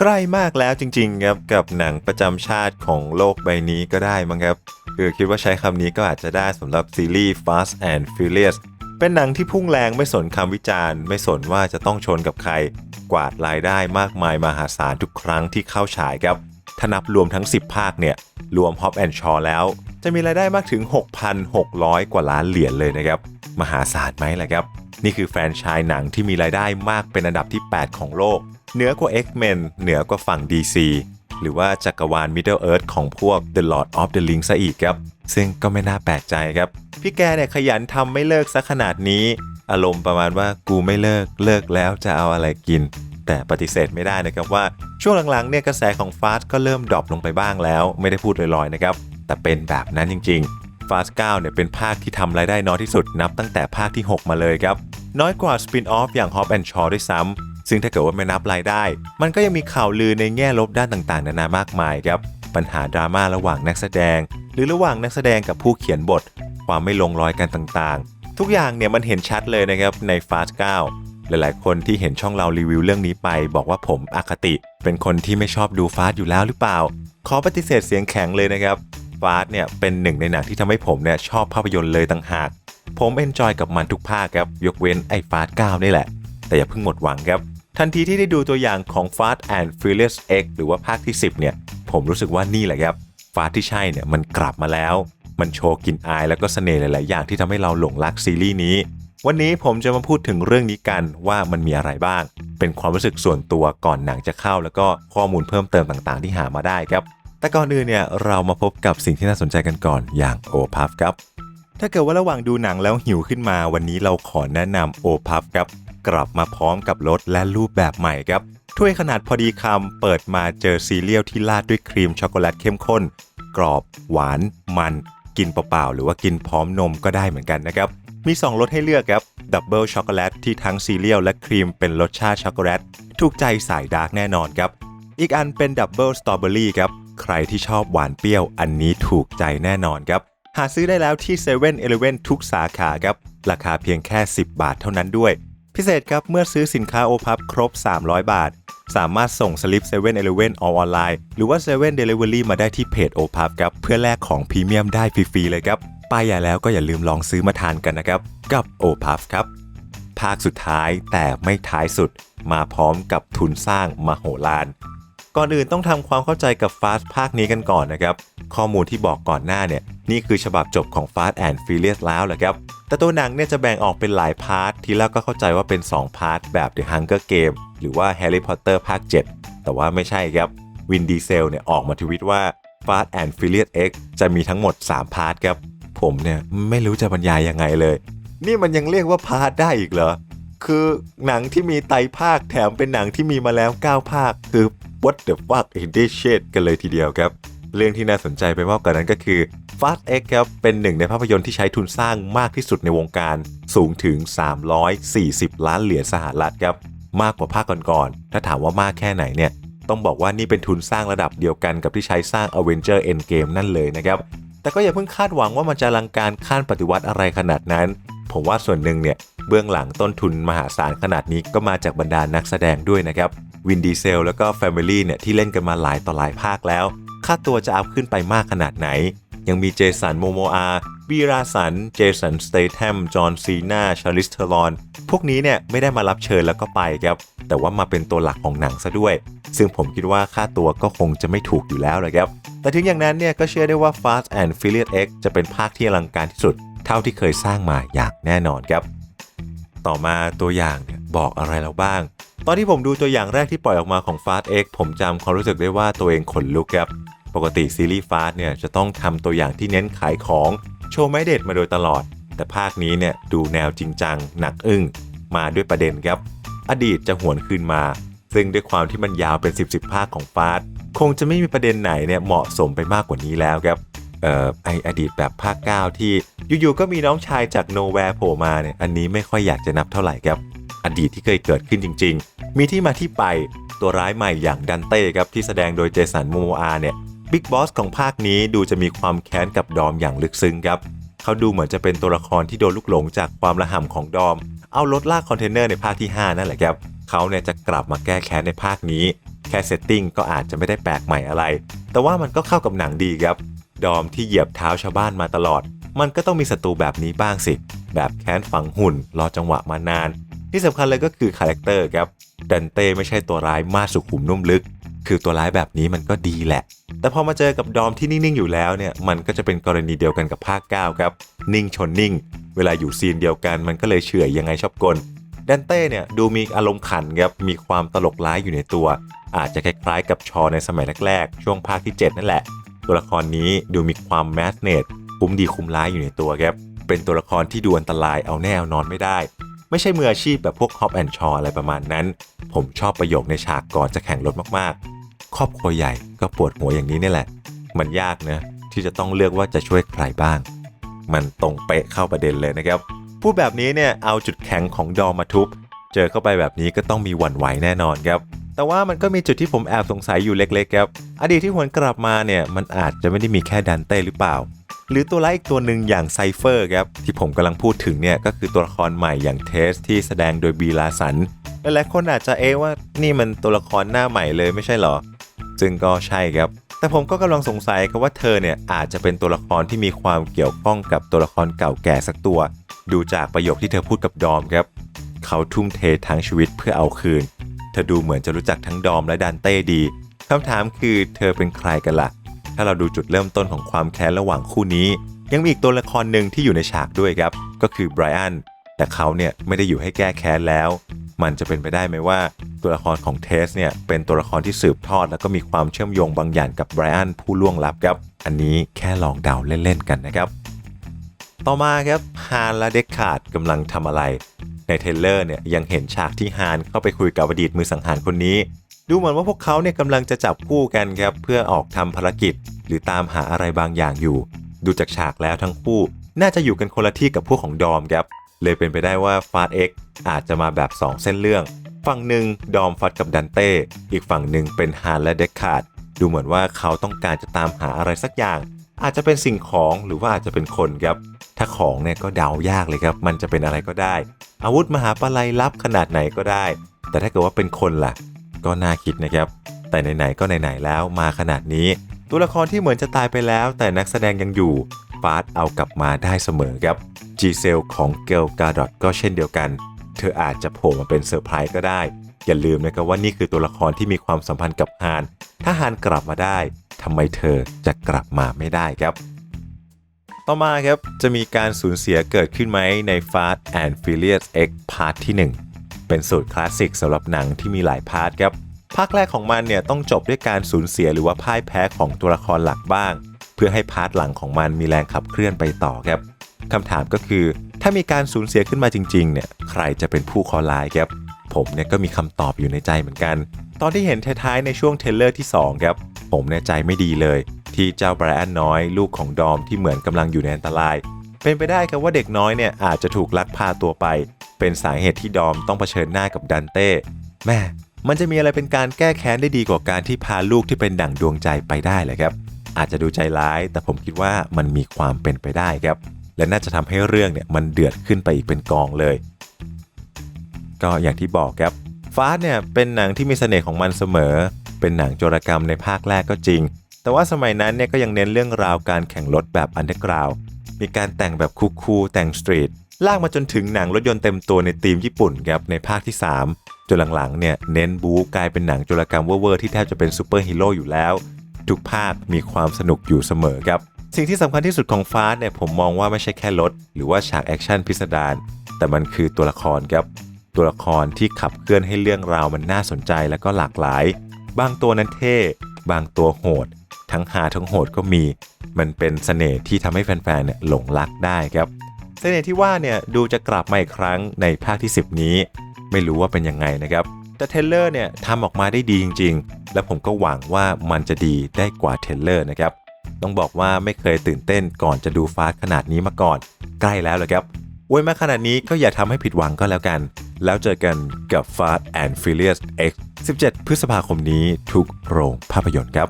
ใกล้มากแล้วจริง ๆ ครับกับหนังประจำชาติของโลกใบนี้ก็ได้มั้งครับคือคิดว่าใช้คำนี้ก็อาจจะได้สำหรับซีรีส์ Fast and Furious เป็นหนังที่พุ่งแรงไม่สนคำวิจารณ์ ไม่สนว่าจะต้องชนกับใคร กวาดรายได้มากมายมหาศาลทุกครั้งที่เข้าฉายครับถ้านับรวมทั้ง 10 ภาคเนี่ย รวม Hop and Shaw แล้ว จะมีรายได้มากถึง 6,600 กว่าล้านเหรียญเลยนะครับ มหาศาลไหมล่ะครับ นี่คือแฟรนไชายหนังที่มีรายได้มากเป็นอันดับที่ 8 ของโลก เหนือกว่า X-Men เหนือกว่าฝั่ง DC หรือว่าจักรวาล Middle Earth ของพวก The Lord of the Rings ซะอีกครับ ซึ่งก็ไม่น่าแปลกใจครับ พี่แกเนี่ยขยันทำไม่เลิกซะขนาดนี้ อารมณ์ประมาณว่ากูไม่เลิกเลิกแล้วจะเอาอะไรกิน แต่ปฏิเสธไม่ได้นะครับว่าช่วงหลังๆเนี่ยกระแสของฟาสก็เริ่มดรอปลงไปบ้างแล้ว ไม่ได้พูดลอยๆนะครับแต่เป็นแบบนั้นจริง ๆฟาส9เนี่ยเป็นภาคที่ทำรายได้น้อยที่สุดนับตั้งแต่ภาคที่ 6 มาเลยครับ น้อยกว่าสปินออฟอย่าง Hop and Shaw ด้วยซ้ำซึ่งถ้าเกิดว่าไม่นับรายได้ มันก็ยังมีข่าวลือในแง่ลบด้านต่างๆ นานามากมายครับปัญหาดราม่าระหว่างนักแสดง หรือระหว่างนักแสดงกับผู้เขียนบท ความไม่ลงรอยกันต่างๆ ทุกอย่างเนี่ยมันเห็นชัดเลยนะครับใน Fast 9หลายๆ คนที่เห็นช่องเรารีวิวเรื่องนี้ไป บอกว่าผมอคติ เป็นคนที่ไม่ชอบดูฟาสอยู่แล้วหรือเปล่า ขอปฏิเสธเสียงแข็งเลยนะครับฟาสเนี่ยเป็นหนึ่งในหนังที่ทำให้ผมเนี่ยชอบภาพยนตร์เลยต่างหาก ผมเอนจอยกับมันทุกภาคครับ ยกเว้นไอ้ฟาส9นี่แหละ แต่อย่าเพิ่งหมดหวังครับ ทันทีที่ได้ดูตัวอย่างของ Fast and Furious X หรือว่าภาคที่ 10 เนี่ย ผมรู้สึกว่านี่แหละครับฟาสที่ใช่เนี่ยมันกลับมาแล้ว มันโชว์กินอายแล้วก็เสน่ห์หลาย ๆ อย่างที่ทำให้เราหลงรักซีรีส์นี้ วันนี้ผมจะมาพูดถึงเรื่องนี้กันว่ามันมีอะไรบ้าง เป็นความรู้สึกส่วนตัวก่อนหนังจะเข้า แล้วก็ข้อมูลเพิ่มเติมต่าง ๆ ที่หามาได้ครับแต่ก่อนอื่นเนี่ยเรามาพบกับสิ่งที่น่าสนใจกันก่อนอย่างโอพัฟครับ ถ้าเกิดว่าระหว่างดูหนังแล้วหิวขึ้นมา วันนี้เราขอแนะนำโอพัฟครับ กลับมาพร้อมกับรสและรูปแบบใหม่ครับ ถ้วยขนาดพอดีคำเปิดมาเจอซีเรียลที่ราดด้วยครีมช็อกโกแลตเข้มข้น กรอบ หวาน มัน กินเปล่าๆหรือว่ากินพร้อมนมก็ได้เหมือนกันนะครับ มี 2รสให้เลือกครับดับเบิลช็อกโกแลตที่ทั้งซีเรียลและครีมเป็นรสชาติช็อกโกแลตถูกใจสายดาร์กแน่นอนครับอีกอันเป็นดับเบิลสตรอเบอรี่ครับใครที่ชอบหวานเปรี้ยวอันนี้ถูกใจแน่นอนครับ หาซื้อได้แล้วที่7 e เ e ่ e อทุกสาขาครับ ราคาเพียงแค่ 10 บาทเท่านั้นด้วย พิเศษครับเมื่อซื้อสินค้าโอพับครบ 300 บาท สามารถส่งสลิป7 e เ e ่ e ออนไลน์หรือว่า7 Delivery มาได้ที่เพจโอพับครับ เพื่อแลกของพรีเมียมได้ฟรีๆเลยครับป้ายยาแล้วก็อย่าลืมลองซื้อมาทานกันนะครับกับโอพับครับภาคสุดท้ายแต่ไม่ท้ายสุด มาพร้อมกับทุนสร้างมโหฬาร ก่อนอื่นต้องทำความเข้าใจกับ Fast ภาคนี้กันก่อนนะครับ ข้อมูลที่บอกก่อนหน้าเนี่ย นี่คือฉบับจบของ Fast and Furious แล้วแหละครับ แต่ตัวหนังเนี่ยจะแบ่งออกเป็นหลายพาร์ททีแรกก็เข้าใจว่าเป็น 2 พาร์ทแบบ The Hunger Game หรือว่า Harry Potter ภาค 7 แต่ว่าไม่ใช่ครับวินดีเซลเนี่ยออกมาทวิตว่า Fast and Furious X จะมีทั้งหมด 3 พาร์ทครับ ผมเนี่ยไม่รู้จะบรรยายยังไงเลย นี่มันยังเรียกว่าพาร์ทได้อีกเหรอคือหนังที่มีไตภาคแถมเป็นหนังที่มีมาแล้ว 9 ภาค คือ what the fuck is this shit กันเลยทีเดียวครับ เรื่องที่น่าสนใจไปมากกว่านั้นก็คือ Fast X ครับ เป็นหนึ่งในภาพยนตร์ที่ใช้ทุนสร้างมากที่สุดในวงการ สูงถึง 340 ล้านเหรียญสหรัฐครับ มากกว่าภาคก่อนๆ ถ้าถามว่ามากแค่ไหนเนี่ย ต้องบอกว่านี่เป็นทุนสร้างระดับเดียวกันกับที่ใช้สร้าง Avenger Endgame นั่นเลยนะครับ แต่ก็อย่าเพิ่งคาดหวังว่ามันจะลังการขั้นปฏิวัติอะไรขนาดนั้น ผมว่าส่วนหนึ่งเนี่ย เบื้องหลังต้นทุนมหาศาลขนาดนี้ก็มาจากบรรดานักแสดงด้วยนะครับ วินดีเซล แล้วก็แฟมิลี่เนี่ยที่เล่นกันมาหลายต่อหลายภาคแล้ว ค่าตัวจะอัพขึ้นไปมากขนาดไหน ยังมีเจสันโมโมอาบีราสัน เจสันสเตทมจอห์นซีนาชาริสเทอรอน พวกนี้เนี่ยไม่ได้มารับเชิญแล้วก็ไปครับ แต่ว่ามาเป็นตัวหลักของหนังซะด้วย ซึ่งผมคิดว่าค่าตัวก็คงจะไม่ถูกอยู่แล้วเลยครับ แต่ถึงอย่างนั้นเนี่ยก็เชื่อได้ว่า Fast and Furious X จะเป็นภาคที่อลังการที่สุด เท่าที่เคยสร้างมาอย่างแน่นอนครับ ต่อมาตัวอย่างเนี่ยบอกอะไรเราบ้าง ตอนที่ผมดูตัวอย่างแรกที่ปล่อยออกมาของ Fast X ผมจำความรู้สึกได้ว่าตัวเองขนลุกครับ ปกติซีรีส์ Fast เนี่ยจะต้องทำตัวอย่างที่เน้นขายของ โชว์ไม้เด็ดมาโดยตลอด แต่ภาคนี้เนี่ยดูแนวจริงจัง หนักอึ้ง มาด้วยประเด็นครับ อดีตจะหวนคืนมา ซึ่งด้วยความที่มันยาวเป็น 10บสภาคของฟาสคงจะไม่มีประเด็นไหนเนี่ยเหมาะสมไปมากกว่านี้แล้วครับเอ่อไออดีตแบบภาค 9 ที่อยู่ๆก็มีน้องชายจากโนแวร์โผล่มาเนี่ยอันนี้ไม่ค่อยอยากจะนับเท่าไหร่ครับ อดีตที่เคยเกิดขึ้นจริง ๆ มีที่มาที่ไปตัวร้ายใหม่อย่างดันเต้ครับที่แสดงโดยเจสันโมโมอาเนี่ยบิ๊กบอสของภาคนี้ดูจะมีความแค้นกับดอมอย่างลึกซึ้งครับเขเขาดูเหมือนจะเป็นตัวละครที่โดนลูกหลงจากความระห่ำของดอม เอารถลากคอนเทนเนอร์ในภาคที่ 5 นั่นแหละครับ เขาเนี่ยจะกลับมาแก้แค้นในภาคนี้ แค่เซตติ้งก็อาจจะไม่ได้แปลกใหม่อะไร แต่ว่ามันก็เข้ากับหนังดีครับ ดอมที่เหยียบเท้าชาวบ้านมาตลอด มันก็ต้องมีศัตรูแบบนี้บ้างสิ แบบแค้นฝังหุ่น รอจังหวะมานาน ที่สำคัญเลยก็คือคาแรคเตอร์ครับดันเต้ไม่ใช่ตัวร้ายมาสุขุมนุ่มลึก คือตัวร้ายแบบนี้มันก็ดีแหละ แต่พอมาเจอกับดอมที่นิ่ง ๆ อยู่แล้วเนี่ยมันก็จะเป็นกรณีเดียวกันกับภาค9ครับนิ่งชนนิ่ง เวลาอยู่ซีนเดียวกันมันก็เลยเฉื่อยยังไงชอบกลดันเต้เนี่ยดูมีอารมณ์ขันครับมีความตลกร้ายอยู่ในตัว อาจจะคล้ายๆ กับชอในสมัยแรกๆช่วงภาคที่ 7 นั่นแหละ ตัวละครนี้ดูมีความแมสเนตคุ้มดีคุ้มร้ายอยู่ในตัวครับเป็นตัวละครที่ดูอันตรายเอาแน่เอานอนไม่ได้ ไม่ใช่มืออาชีพแบบพวกฮอปแอนชออะไรประมาณนั้น ผมชอบประโยคในฉากก่อนจะแข่งรถมากๆ ครอบครัวใหญ่ก็ปวดหัวอย่างนี้นี่แหละ มันยากนะที่จะต้องเลือกว่าจะช่วยใครบ้าง มันตรงเป๊ะเข้าประเด็นเลยนะครับ พูดแบบนี้เนี่ยเอาจุดแข็งของดอมมาทุบ เจอเข้าไปแบบนี้ก็ต้องมีหวั่นไหวแน่นอนครับแต่ว่ามันก็มีจุดที่ผมแอบสงสัยอยู่เล็กๆครับ อดีตที่หวนกลับมาเนี่ยมันอาจจะไม่ได้มีแค่ดันเต้หรือเปล่า หรือตัวร้ายอีกตัวหนึ่งอย่างไซเฟอร์ครับที่ผมกำลังพูดถึงเนี่ยก็คือตัวละครใหม่อย่างเทสที่แสดงโดยบีลาสันหลายๆคนอาจจะเอะว่านี่มันตัวละครหน้าใหม่เลยไม่ใช่หรอซึ่งก็ใช่ครับ แต่ผมก็กำลังสงสัยครับว่าเธอเนี่ยอาจจะเป็นตัวละครที่มีความเกี่ยวข้องกับตัวละครเก่าแก่สักตัว ดูจากประโยคที่เธอพูดกับดอมครับ เขาทุ่มเททั้งชีวิตเพื่อเอาคืน เธอดูเหมือนจะรู้จักทั้งดอมและดันเต้ดีคำถามคือเธอเป็นใครกันล่ะ ถ้าเราดูจุดเริ่มต้นของความแค้นระหว่างคู่นี้ ยังมีอีกตัวละครหนึ่งที่อยู่ในฉากด้วยครับ ก็คือไบรอันแต่เขาเนี่ยไม่ได้อยู่ให้แก้แค้นแล้ว มันจะเป็นไปได้ไหมว่าตัวละครของเทสเนี่ยเป็นตัวละครที่สืบทอด แล้วก็มีความเชื่อมโยงบางอย่างกับไบรอันผู้ล่วงลับครับ อันนี้แค่ลองเดาเล่นๆกันนะครับ ต่อมาครับฮานและเด็กขาดกำลังทำอะไร ในเทเลอร์เนี่ยยังเห็นฉากที่ฮานเข้าไปคุยกับอดีตมือสังหารคนนี้ ดูเหมือนว่าพวกเขาเนี่ยกำลังจะจับคู่กันครับเพื่อออกทำภารกิจ หรือตามหาอะไรบางอย่างอยู่ ดูจากฉากแล้วทั้งคู่น่าจะอยู่กันคนละที่กับพวกของดอมครับเลยเป็นไปได้ว่าฟาดเอ็กอาจจะมาแบบ 2 เส้นเรื่อง ฝั่งหนึ่งดอมฟัดกับดันเต้ อีกฝั่งหนึ่งเป็นฮานและเด็กขาด ดูเหมือนว่าเขาต้องการจะตามหาอะไรสักอย่าง อาจจะเป็นสิ่งของหรือว่าอาจจะเป็นคนครับ ถ้าของเนี่ยก็เดายากเลยครับ มันจะเป็นอะไรก็ได้ อาวุธมหาปลัยลับขนาดไหนก็ได้ แต่ถ้าเกิดว่าเป็นคนล่ะ ก็น่าคิดนะครับ แต่ไหนๆก็ไหนๆแล้วมาขนาดนี้ ตัวละครที่เหมือนจะตายไปแล้ว แต่นักแสดงยังอยู่ฟาสเอากลับมาได้เสมอครับจีเซลของเกลกาดอตก็เช่นเดียวกัน เธออาจจะโผล่มาเป็นเซอร์ไพรส์ก็ได้ อย่าลืมนะครับว่านี่คือตัวละครที่มีความสัมพันธ์กับฮาน ถ้าฮานกลับมาได้ทำไมเธอจะกลับมาไม่ได้ครับ ต่อมาครับจะมีการสูญเสียเกิดขึ้นไหมใน Fast and Furious X พาร์ทที่ 1 เป็นสูตรคลาสสิกสำหรับหนังที่มีหลายพาร์ทครับ ภาคแรกของมันเนี่ยต้องจบด้วยการสูญเสียหรือว่าพ่ายแพ้ของตัวละครหลักบ้าง เพื่อให้พาร์ทหลังของมันมีแรงขับเคลื่อนไปต่อครับคำถามก็คือ ถ้ามีการสูญเสียขึ้นมาจริงๆเนี่ยใครจะเป็นผู้คอร้ายครับผมเนี่ยก็มีคำตอบอยู่ในใจเหมือนกัน ตอนที่เห็นท้ายๆในช่วงเทเลอร์ที่ 2 ครับ ผมเนี่ยใจไม่ดีเลย ที่เจ้าไบรอันน้อยลูกของดอมที่เหมือนกำลังอยู่ในอันตราย เป็นไปได้ครับว่าเด็กน้อยเนี่ยอาจจะถูกลักพาตัวไป เป็นสาเหตุที่ดอมต้องเผชิญหน้ากับดันเต้แม่มันจะมีอะไรเป็นการแก้แค้นได้ดีกว่าการที่พาลูกที่เป็นดั่งดวงใจไปได้เลยครับ อาจจะดูใจร้าย แต่ผมคิดว่ามันมีความเป็นไปได้ครับ และน่าจะทำให้เรื่องเนี่ยมันเดือดขึ้นไปอีกเป็นกองเลย ก็อย่างที่บอกครับฟาสเนี่ยเป็นหนังที่มีเสน่ห์ของมันเสมอ เป็นหนังโจรกรรมในภาคแรกก็จริง แต่ว่าสมัยนั้นเนี่ยก็ยังเน้นเรื่องราวการแข่งรถแบบอันเดอร์กราวมีการแต่งแบบคูลๆแต่งสตรีท ลากมาจนถึงหนังรถยนต์เต็มตัวในธีมญี่ปุ่นครับในภาคที่ 3 จนหลังๆเนี่ยเน้นบู๊กลายเป็นหนังโจรกรรมเวอร์ที่แทบจะเป็นซูเปอร์ฮีโร่อยู่แล้ว ทุกภาคมีความสนุกอยู่เสมอครับสิ่งที่สำคัญที่สุดของฟาสเนี่ยผมมองว่าไม่ใช่แค่รถ หรือว่าฉากแอคชั่นพิสดารแต่มันคือตัวละครครับ ตัวละครที่ขับเคลื่อนให้เรื่องราวมันน่าสนใจและก็หลากหลาย บางตัวนั้นเท่ บางตัวโหด ทั้งหาทั้งโหดก็มี มันเป็นเสน่ห์ที่ทำให้แฟนๆเนี่ยหลงรักได้ครับ เสน่ห์ที่ว่าเนี่ยดูจะกลับมาอีกครั้งในภาคที่ 10 นี้ ไม่รู้ว่าเป็นยังไงนะครับ แต่เทเลอร์เนี่ยทำออกมาได้ดีจริง ๆ และผมก็หวังว่ามันจะดีได้กว่าเทเลอร์นะครับ ต้องบอกว่าไม่เคยตื่นเต้นก่อนจะดูฟาสขนาดนี้มาก่อน ใกล้แล้วเลยครับอวยมาขนาดนี้ก็อย่าทำให้ผิดหวังก็แล้วกัน แล้วเจอกันกับ Fast and Furious X 17 พฤษภาคมนี้ทุกโรงภาพยนตร์ครับ